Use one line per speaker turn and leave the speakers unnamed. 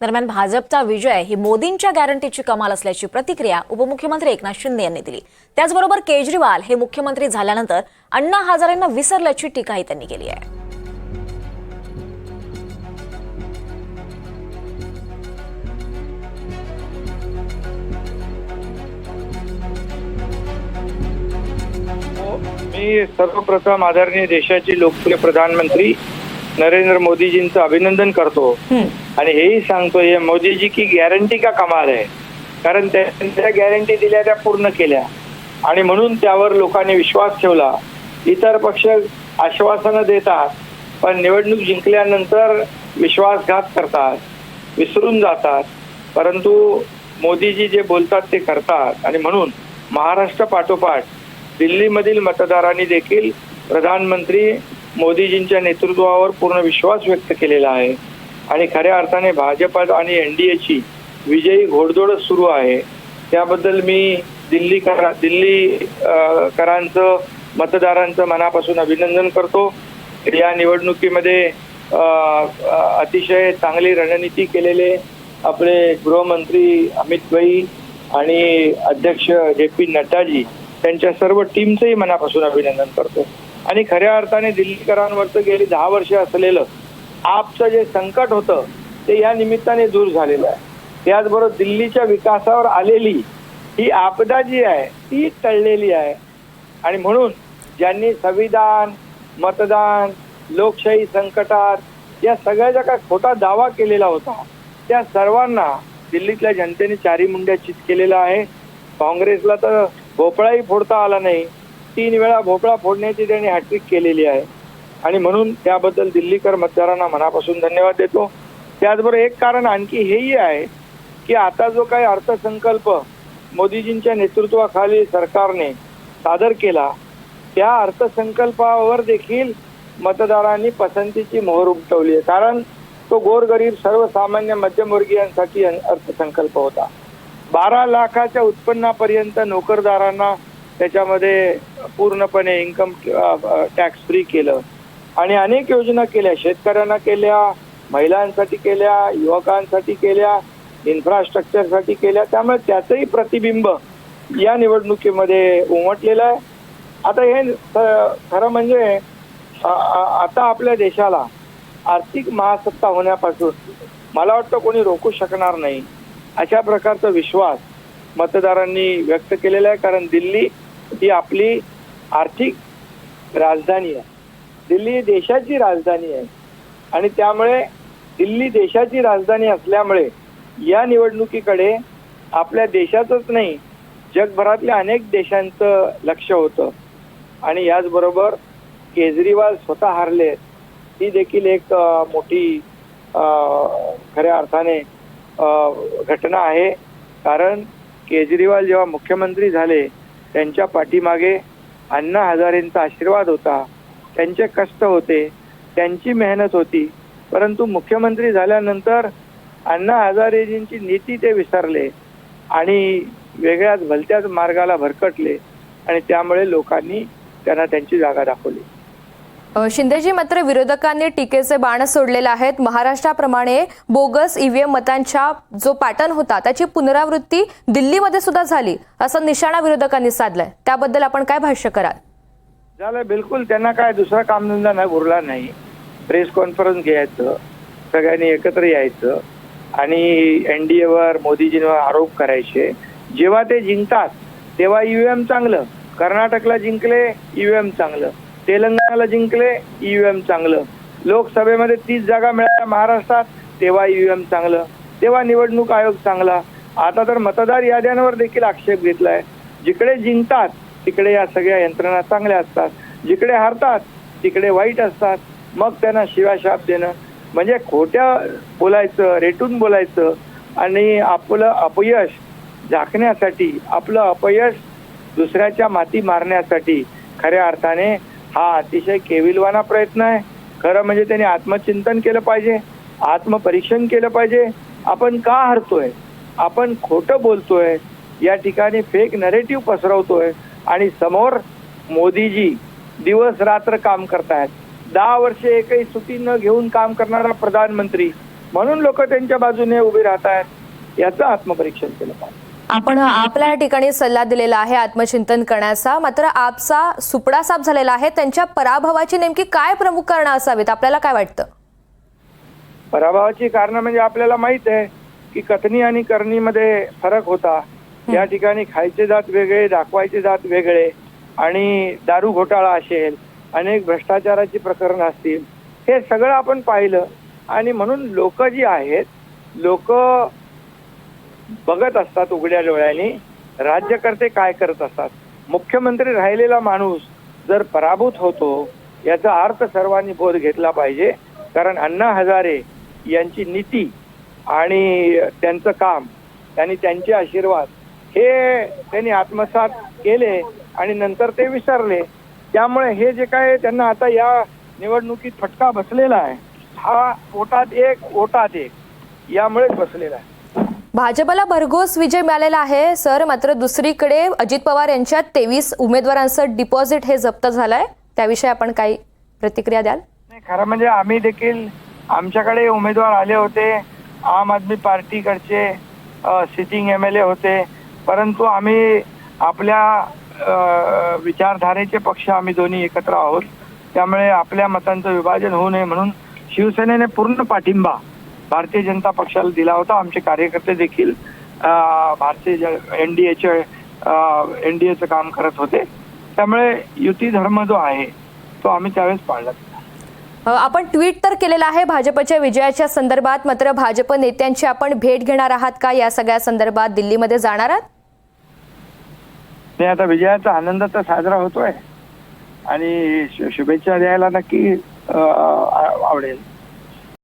दरम्यान भाजपचा विजय ही मोदींच्या गॅरंटीची कमाल असल्याची प्रतिक्रिया उपमुख्यमंत्री एकनाथ शिंदे यांनी दिली. त्याचबरोबर केजरीवाल हे मुख्यमंत्री झाल्यानंतर अण्णा हजारेंना विसरल्याची टीकाही त्यांनी केली आहे.
मी सर्वप्रथम आदरणीय देशाचे लोकप्रिय प्रधानमंत्री नरेंद्र मोदीजींचं अभिनंदन करतो. आणि हेही सांगतो हे मोदीजी की गॅरंटी का कमाल आहे? कारण त्यांच्या गॅरंटी दिल्या त्या पूर्ण केल्या. आणि म्हणून त्यावर लोकांनी विश्वास ठेवला. इतर पक्ष आश्वासनं देतात पण निवडणूक जिंकल्यानंतर विश्वासघात करतात विसरून जातात. परंतु मोदीजी जे बोलतात ते करतात. आणि म्हणून महाराष्ट्र पाठोपाठ दिल्लीमधील मतदारांनी देखील प्रधानमंत्री मोदीजींच्या नेतृत्वावर पूर्ण विश्वास व्यक्त केलेला आहे. आणि खऱ्या अर्थाने भाजप आणि एनडीएची विजयी घोडदौडच सुरू आहे. त्याबद्दल मी दिल्ली करा दिल्ली करांचं मतदारांचं मनापासून अभिनंदन करतो. या निवडणुकीमध्ये अतिशय चांगली रणनीती केलेले आपले गृहमंत्री अमित भाई आणि अध्यक्ष जे पी नड्डाजी त्यांच्या सर्व टीमचंही मनापासून अभिनंदन करतो. आणि खऱ्या अर्थाने दिल्लीकरांवरचं गेली दहा वर्ष असलेलं आपचं जे संकट होतं ते या निमित्ताने दूर झालेलं आहे. त्याचबरोबर दिल्लीच्या विकासावर आलेली ही आपदा जी आहे ती टळलेली आहे. आणि म्हणून ज्यांनी संविधान मतदान लोकशाही संकटात या सगळ्याचा काय खोटा दावा केलेला होता त्या सर्वांना दिल्लीतल्या जनतेने चारी मुंड्या चित केलेला आहे. काँग्रेसला तर भोपळाही फोडता आला नाही. तीन वेळा भोपळा फोडण्याची त्यांनी हॅट्रिक केलेली आहे. आणि म्हणून त्याबद्दल दिल्लीकर मतदारांना मनापासून धन्यवाद देतो. त्याचबरोबर एक कारण आणखी हेही आहे की आता जो काही अर्थसंकल्प मोदीजींच्या नेतृत्वाखाली सरकारने सादर केला त्या अर्थसंकल्पावर देखील मतदारांनी पसंतीची मोहर उमटवली आहे. कारण तो गोरगरीब सर्वसामान्य मध्यमवर्गीयांसाठी अर्थसंकल्प होता. बारा लाखाच्या उत्पन्नापर्यंत नोकरदारांना त्याच्यामध्ये पूर्णपणे इन्कम टॅक्स फ्री केलं. आणि अनेक योजना केल्या. शेतकऱ्यांना केल्या महिलांसाठी केल्या युवकांसाठी केल्या इन्फ्रास्ट्रक्चरसाठी केल्या. त्यामुळे त्याचंही प्रतिबिंब या निवडणुकीमध्ये उमटलेलं आहे. आता हे खरं म्हणजे आता आपल्या देशाला आर्थिक महासत्ता होण्यापासून मला वाटतं कोणी रोखू शकणार नाही अशा प्रकारचा विश्वास मतदारांनी व्यक्त केलेला आहे. कारण दिल्ली ही आपली आर्थिक राजधानी आहे. दिल्ली देशाची राजधानी आहे. आणि त्यामुळे दिल्ली देशाची राजधानी असल्यामुळे या निवडणुकीकडे आपल्या देशाचंच नाही जगभरातल्या अनेक देशांचं लक्ष होतं. आणि याचबरोबर केजरीवाल स्वतः हारले ही देखील एक मोठी खऱ्या अर्थाने घटना आहे. कारण केजरीवाल जेव्हा मुख्यमंत्री झाले त्यांच्या पाठीमागे अण्णा हजारेंचा आशीर्वाद होता. त्यांचे कष्ट होते त्यांची मेहनत होती. परंतु मुख्यमंत्री झाल्यानंतर अण्णा हजारेजींची नीती ते विसरले आणि वेगळ्याच भलत्याच मार्गाला भरकटले आणि त्यामुळे लोकांनी त्यांना त्यांची जागा दाखवली.
शिंदेजी मात्र विरोधकांनी टीकेचे बाण सोडलेले आहेत. महाराष्ट्राप्रमाणे बोगस ईव्हीएम मतांच्या जो पॅटर्न होता त्याची पुनरावृत्ती दिल्लीमध्ये सुद्धा झाली. असा निशाणा विरोधकांनी साधलाय. त्याबद्दल आपण काय भाष्य कराल?
झालं बिलकुल त्यांना काय दुसरा कामधंदा नाही उरला नाही. प्रेस कॉन्फरन्स घ्यायचं सगळ्यांनी एकत्र यायचं आणि एन डी एवर मोदीजींवर आरोप करायचे. जेव्हा ते जिंकतात तेव्हा ईव्हीएम चांगलं. कर्नाटकला जिंकले ईव्हीएम चांगलं. तेलंगणाला जिंकले ईव्हीएम चांगलं. लोकसभेमध्ये तीस जागा मिळाल्या महाराष्ट्रात तेव्हा ईव्हीएम चांगलं. तेव्हा निवडणूक आयोग चांगला. आता तर मतदार याद्यांवर देखील आक्षेप घेतलाय. जिकडे जिंकतात तिकडे या सगळ्या यंत्रणा चांगल्या असतात. जिकडे हारतात तिकडे वाईट असतात. मग त्यांना शिवाशाप देणं. म्हणजे खोट्या बोलायचं रेटून बोलायचं आणि आपलं अपयश झाकण्यासाठी आपलं अपयश दुसऱ्याच्या माती मारण्यासाठी खऱ्या अर्थाने हा अतिशय केविलवाना प्रयत्न आहे. खरं म्हणजे त्यांनी आत्मचिंतन केलं पाहिजे आत्मपरीक्षण केलं पाहिजे. आपण का हरतोय? आपण खोटं बोलतोय? या ठिकाणी फेक नरेटिव्ह पसरवतोय. आणि समोर मोदीजी दिवस रात्र काम करतायत. दहा वर्षे एकही सुट्टी न घेऊन काम करणारा प्रधानमंत्री म्हणून लोक त्यांच्या बाजूने उभे राहत आहेत याचं आत्मपरीक्षण केलं पाहिजे.
आपण आपल्या या ठिकाणी सल्ला दिलेला आहे आत्मचिंतन करण्याचा. मात्र आपचा सुपडा साफ झालेला आहे. त्यांच्या पराभवाची नेमकी काय प्रमुख कारणं असावीत? आपल्याला काय वाटतं?
पराभवाची कारण म्हणजे आपल्याला माहीत आहे की कथनी आणि करणीमध्ये फरक होता. या ठिकाणी खायचे जात वेगळे दाखवायचे जात वेगळे आणि दारू घोटाळा असेल अनेक भ्रष्टाचाराची प्रकरण असतील हे सगळं आपण पाहिलं आणि म्हणून लोक जी आहेत लोक बघत असतात उघड्या डोळ्यांनी राज्यकर्ते काय करत असतात? मुख्यमंत्री राहिलेला माणूस जर पराभूत होतो याचा अर्थ सर्वांनी बोध घेतला पाहिजे कारण अण्णा हजारे यांची नीती आणि त्यांचं काम आणि त्यांचे आशीर्वाद हे त्यांनी आत्मसात केले आणि नंतर ते विसरले. त्यामुळे हे जे काय त्यांना आता या निवडणुकीत फटका बसलेला आहे. हा ओटात एक ओटात एक. यामुळेच बसलेला आहे.
भाजपला भरघोस विजय मिळालेला आहे सर. मात्र दुसरीकडे अजित पवार यांच्या तेवीस उमेदवारांचं डिपॉझिट हे जप्त झालंय. त्याविषयी आपण काही प्रतिक्रिया द्याल?
नाही खरं म्हणजे आम्ही देखील आमच्याकडे उमेदवार आले होते. आम आदमी पार्टीकडचे सिटिंग एम एल ए होते. परंतु आम्ही आपल्या विचारधारेचे पक्ष आम्ही दोन्ही एकत्र आहोत. त्यामुळे आपल्या मतांचं विभाजन होऊ नये म्हणून शिवसेनेने पूर्ण पाठिंबा भारतीय जनता पक्षाला दिला होता. आमचे कार्यकर्ते देखील भारतीय एनडीएचे एनडीएचं काम करत होते. त्यामुळे युती धर्म जो आहे तो आम्ही त्यावेळेस पाळला.
आपण ट्विट तर केलेलं आहे भाजपच्या विजयाच्या संदर्भात मात्र भाजप नेत्यांची आपण भेट घेणार आहात का या सगळ्या संदर्भात दिल्लीमध्ये जाणार आहात?
नाही आता विजयाचा आनंद तर साजरा होतोय. आणि शु- शुभेच्छा द्यायला नक्की आवडेल.